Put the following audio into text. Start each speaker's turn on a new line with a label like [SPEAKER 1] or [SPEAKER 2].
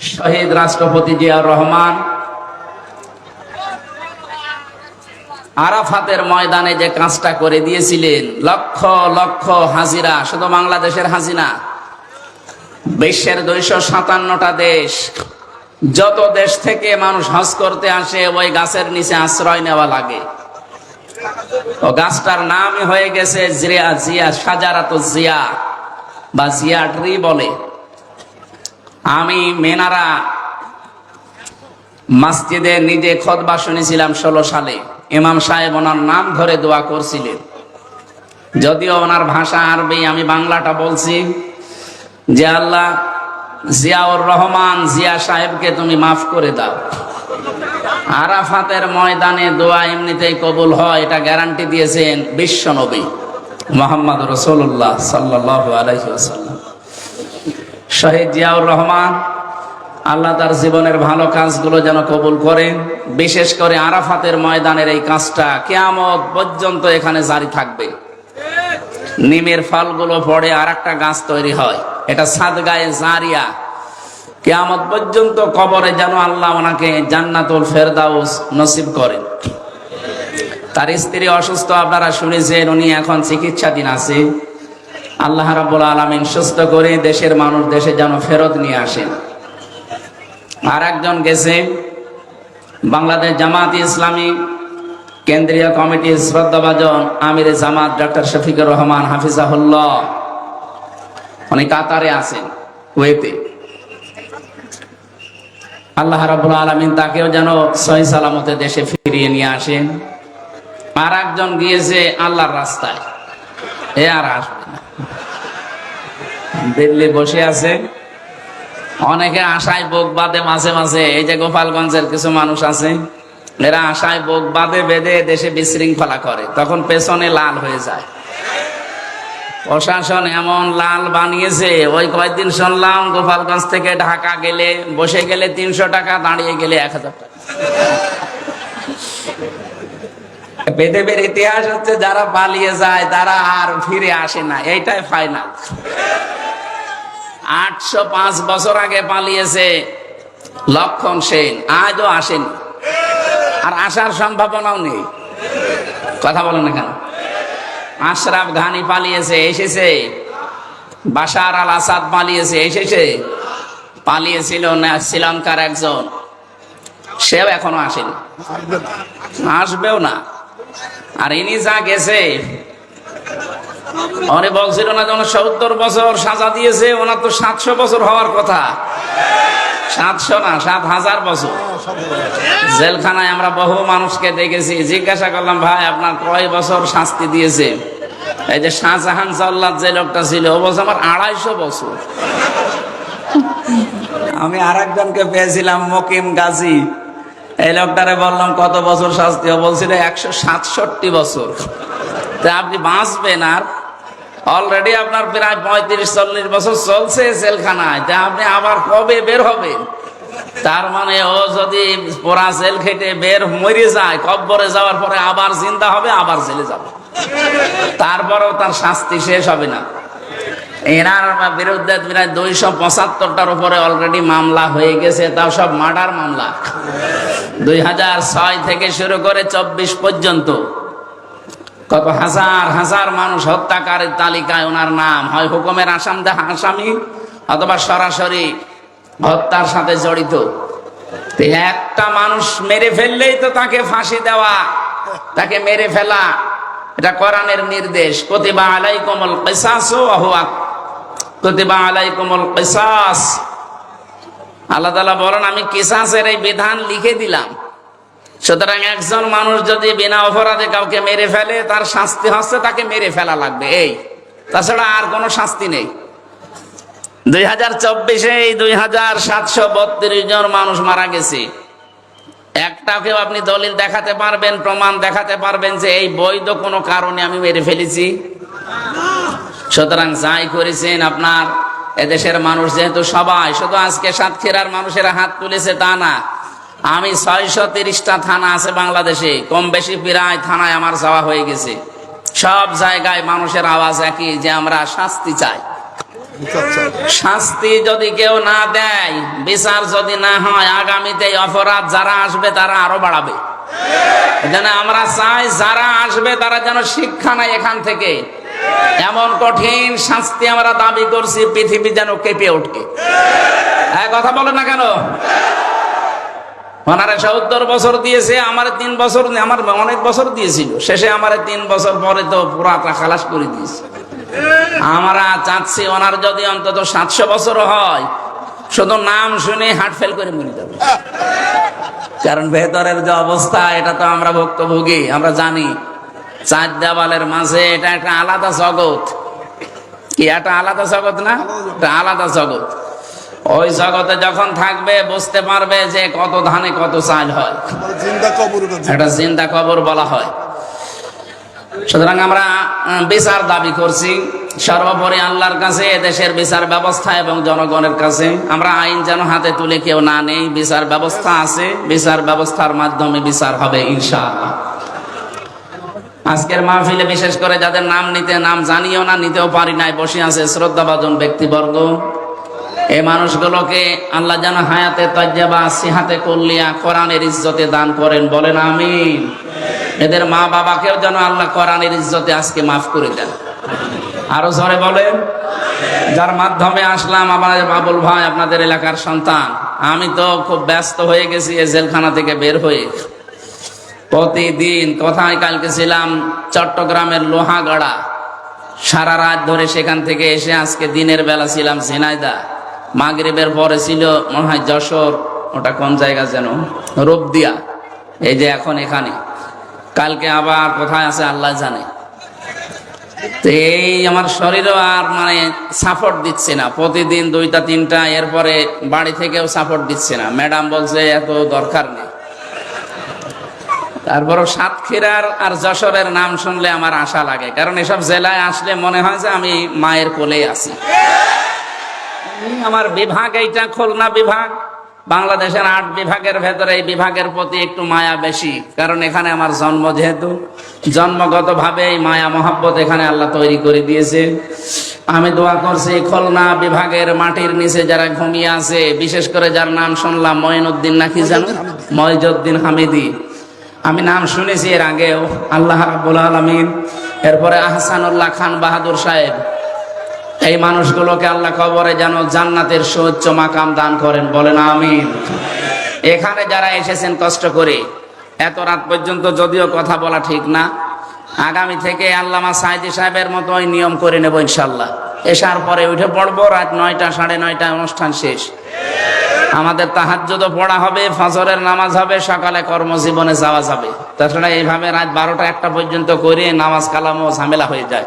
[SPEAKER 1] শহীদ রাষ্ট্রপতি জিয়াউর রহমান, আরাফাতের ময়দানে যে কাজটা করে দিয়েছিলেন, লক্ষ লক্ষ হাজিরা, শুধু বাংলাদেশের হাজিরা, বিশ্বের দুইশো সাতান্নটা দেশ, যত দেশ থেকে মানুষ হজ করতে আসে, ওই গাছের নিচে আশ্রয় নেওয়া লাগে। ও গাছটার নামই হয়ে গেছে জিয়া জিয়া সাজারাত জিয়া, বা জিয়া ট্রি বলে। আমি মেনারা মসজিদে নিজে খতবা শুনেছিলাম ষোলো সালে। ইমাম সাহেব ওনার নাম ধরে দোয়া করছিলেন। যদিও ওনার ভাষা আরবি, আমি বাংলাটা বলছি। যে আল্লাহ জিয়াউর রহমান জিয়া সাহেবকে তুমি মাফ করে দাও। আরাফাতের ময়দানে দোয়া এমনিতেই কবুল হয়, এটা গ্যারান্টি দিয়েছেন বিশ্ব নবী মোহাম্মদ রসুল্লাহ সাল্লাহ আলহিহাল্লাম শহীদ জিয়াউর রহমান, আল্লাহ তার জীবনের ভালো কাজগুলো যেন কবুল করেন বিশেষ করে আরাফাতের ময়দানের এই কাজটা কেয়ামত পর্যন্ত এখানে জারি থাকবে। নিমের ফলগুলো পড়ে আর একটা গাছ তৈরি হয়, এটা সাদগায়ে জারিয়া। কেয়ামত পর্যন্ত কবরে যেন আল্লাহ ওনাকে জান্নাতুল ফেরদাউস নসিব করেন। তার স্ত্রী অসুস্থ, আপনারা শুনেছেন, উনি এখন চিকিৎসাধীন আছে। আল্লাহ রাব্বুল আলামিন সুস্থ করে দেশের মানুষ দেশে যেন ফেরত নিয়ে আসেন আর একজন গেছে বাংলাদেশ জামাত ইসলামী কেন্দ্রীয় কমিটির শ্রদ্ধাভাজন আমির জামাত ডক্টর শফিকুর রহমান হাফিজাহুল্লাহ। উনি কাতারে আছেন ওয়েতে আল্লাহ রাবুল আলমিন তাকেও যেন সহি সালামতে দেশে ফিরিয়ে নিয়ে আসেন। আর একজন গিয়েছে আল্লাহর রাস্তায়। এ আর আসবে। দিল্লি বসে আছে। অনেকে আশায় বোক বাদে মাঝে মাঝে। এই যে গোপালগঞ্জের কিছু মানুষ আছে, এরা আশায় বোক বাদে বেঁধে দেশে বিশৃঙ্খলা করে। তখন পেছনে লাল হয়ে যায়। প্রশাসন এমন লাল বানিয়েছে, ওই কয়েকদিন শুনলাম গোপালগঞ্জ থেকে ঢাকা গেলে, বসে গেলে তিনশো টাকা, দাঁড়িয়ে গেলে এক হাজার টাকা। বেদেবের ইতিহাস হচ্ছে, যারা পালিয়ে যায়, তারা আর ফিরে আসে না। এইটাই ফাইনাল আটশো পাঁচ বছর আগে পালিয়েছে লক্ষণ সেন, আজও আসেনি। আর আসার সম্ভাবনাও নেই। কথা বলেন না কেন? আশরাফ ঘানি পালিয়েছে, এসেছে। বাশার আল আসাদ পালিয়েছে, এসেছে। পালিয়েছিল শ্রীলঙ্কার একজন। সেও এখনও আসেনি। আসবেও না। আর ইনি যা গেছে উনি বলছিল না যখন সত্তর বছর সাজা দিয়েছে, ওনার তো সাতশো বছর হওয়ার কথা। সাতশো না, সাত হাজার বছর। জেলখানায় আমরা বহু মানুষকে দেখেছি, জিজ্ঞাসা করলাম, ভাই, আপনার কয় বছর শাস্তি দিয়েছে? এই যে শাহজাহান জল্লাদ যে লোকটা ছিল, ও বলছে, আমার আড়াইশো বছর। আমি আর একজনকে পেয়েছিলাম, মকিম গাজী। এই লোকটারে বললাম, কত বছর শাস্তি? ও বলছিল, একশো সাতষট্টি বছর। তা আপনি বাঁচবেন আর অলরেডি আপনার প্রায় পঁয়ত্রিশ, চল্লিশ বছর চলছে জেলখানায়। তা আপনি আবার কবে বের হবেন? তার মানে ও যদি পোড়া জেল খেটে বের মরে যায় কব্বরে যাওয়ার পরে আবার জিন্দা হবে, আবার জেলে যাবে। তারপরেও তার শাস্তি শেষ হবে না। এনার বিরুদ্ধে প্রায় দুইশো পঁচাত্তরটার উপরে অলরেডি মামলা হয়ে গেছে, তাও সব মার্ডার মামলা। দুই হাজার ছয় থেকে শুরু করে চব্বিশ পর্যন্ত। কত হাজার হাজার মানুষ হত্যাকারীর তালিকায় ওনার নাম। হয় হুকুমের আসাম দেখা আসামি, অথবা সরাসরি হত্যার সাথে জড়িত। একটা মানুষ মেরে ফেললেই তো তাকে ফাঁসি দেওয়া, তাকে মেরে ফেলা। এটা কোরআনের নির্দেশ। কতিবা আলাই কমল কতিবা আলাই কমল আল্লাহ বলেন, আমি কিসাসের এই বিধান লিখে দিলাম। সুতরাং একজন মানুষ যদি বিনা অপরাধে কাউকে মেরে ফেলে, তার শাস্তি হচ্ছে তাকে মেরে ফেলা লাগবে। এই, তাছাড়া আর কোনো শাস্তি নেই। দুই হাজার চব্বিশে এই দুই হাজার সাতশো বত্রিশ জন মানুষ মারা গেছে। একটাকেও আপনি দলিল দেখাতে পারবেন, প্রমাণ দেখাতে পারবেন যে এই বৈধ কোনো কারণে আমি মেরে ফেলেছি। সুতরাং যাই করেছেন আপনার, এদেশের মানুষ যেহেতু সবাই, শুধু আজকে সাতক্ষীরার মানুষেরা হাত তুলেছে তা না। আমি ছয়শো তিরিশটা থানা আছে বাংলাদেশে। কম বেশি প্রায় থানায় আমার যাওয়া হয়ে গেছে। সব জায়গায় মানুষের আওয়াজ একই যে আমরা শাস্তি চাই। শাস্তি যদি কেউ না দেয়, বিচার যদি না হয়, আগামীতে অপরাধ যারা আসবে তারা আরও বাড়াবে। যেন আমরা চাই যারা আসবে তারা যেন শিক্ষা নেয় এখান থেকে। এমন কঠিন শাস্তি আমরা দাবি করছি, পৃথিবী যেন কেঁপে ওঠে। হ্যাঁ কথা বলে না কেন? ওনারা সত্তর বছর দিয়েছে, আমার তিন বছর আমার অনেক বছর দিয়েছিল। শেষে আমার তিন বছর পরে তো পুরাটা খালাস করে দিয়েছে। আমরা চাচ্ছি ওনার যদি অন্তত সাতশো বছর হয়, শুধু নাম শুনে হার্ট ফেল করে মরে যাবে। কারণ ভেতরের যে অবস্থা, এটা তো আমরা ভুক্তভোগী, আমরা জানি। চার দেওয়ালের মাঝে এটা একটা আলাদা জগৎ। কি একটা আলাদা জগৎ না? এটা আলাদা জগৎ। ওই জগতে যখন থাকবে বুঝতে পারবে যে কত ধানে কত চাল হয়।
[SPEAKER 2] কবর ওটা জিন্দা।
[SPEAKER 1] কবর বলা হয়। সুতরাং আমরা বিচার দাবি করছি সর্বোপরি আল্লাহর কাছে দেশের বিচার ব্যবস্থা এবং জনগণের কাছে। আমরা আইন যেন হাতে তুলে কেউ না নেই বিচার ব্যবস্থা আছে বিচার ব্যবস্থার মাধ্যমে বিচার হবে ইনশাআল্লাহ। আজকের মাহফিলে বিশেষ করে যাদের নাম নিতে নাম জানিও না নিতেও পারি নাই বসে আছে শ্রদ্ধাভাজন ব্যক্তিবর্গ। এই মানুষগুলোকে আল্লাহ যেন হায়াতে, তজ্জাবা, সিহাতে করলিয়া কোরআনের ইজ্জতে দান করেন, বলেন আমিন। এদের মা বাবাকেও যেন আল্লাহ কোরআনের ইজ্জতে আজকে মাফ করে দেন। আরও জোরে বলেন। যার মাধ্যমে আসলাম আমার বাবুল ভাই, আপনাদের এলাকার সন্তান। আমি তো খুব ব্যস্ত হয়ে গেছি এই জেলখানা থেকে বের হয়ে। প্রতিদিন কোথায় কালকে ছিলাম? চট্টগ্রামের লোহাগড়া। সারা রাত ধরে সেখান থেকে এসে আজকে দিনের বেলা ছিলাম ঝিনাইদা মাগরিবের পরে ছিল, মনে হয় যশোর, ওটা কোন জায়গা যেন? রূপদিয়া এই যে এখন এখানে। কালকে আবার কোথায় আছে আল্লাহ জানে। তো এই আমার শরীরও আর মানে সাপোর্ট দিচ্ছে না। প্রতিদিন দুইটা, তিনটা, এরপরে বাড়ি থেকেও সাপোর্ট দিচ্ছে না। ম্যাডাম বলছে, এত দরকার নেই। তারপরও সাতক্ষীরার আর যশোরের নাম শুনলে আমার আশা লাগে। কারণ এসব জেলায় আসলে মনে হয় যে আমি মায়ের কোলেই আছি। আমার বিভাগ এইটা খুলনা বিভাগ। বাংলাদেশের আট বিভাগের ভেতরে এই বিভাগের প্রতি একটু মায়া বেশি। কারণ এখানে আমার জন্ম যেহেতু জন্মগত ভাবে এই মায়া, মহাব্বত এখানে আল্লাহ তৈরি করে দিয়েছে। আমি দোয়া করছি খুলনা বিভাগের মাটির নিচে যারা ঘুমিয়ে আছে, বিশেষ করে যার নাম শুনলাম মঈনুদ্দিন নাকি জানো ময়জুদ্দিন হামিদি। আমি নাম শুনেছি এর আগেও, আল্লাহ রাব্বুল আলামিন। এরপরে আহসানুল্লাহ খান বাহাদুর সাহেব। এই মানুষগুলোকে আল্লাহ কবরে যেন জান্নাতের সুউচ্চ মাকাম দান করেন, বলেন আমিন। এখানে যারা এসেছেন কষ্ট করে, এত রাত পর্যন্ত যদিও কথা বলা ঠিক না, আগামী থেকে আল্লামা সাইদি সাহেবের মতো ওই নিয়ম করে নেব ইনশাল্লাহ এসার পরে উঠে পড়ব, রাত নয়টা সাড়ে নয়টা অনুষ্ঠান শেষ। আমাদের তাহাজ্জুদও পড়া হবে, ফজরের নামাজ হবে, সকালে কর্মজীবনে যাওয়া যাবে। তাছাড়া এইভাবে রাত বারোটা একটা পর্যন্ত করে নামাজ কালামও ঝামেলা হয়ে যায়।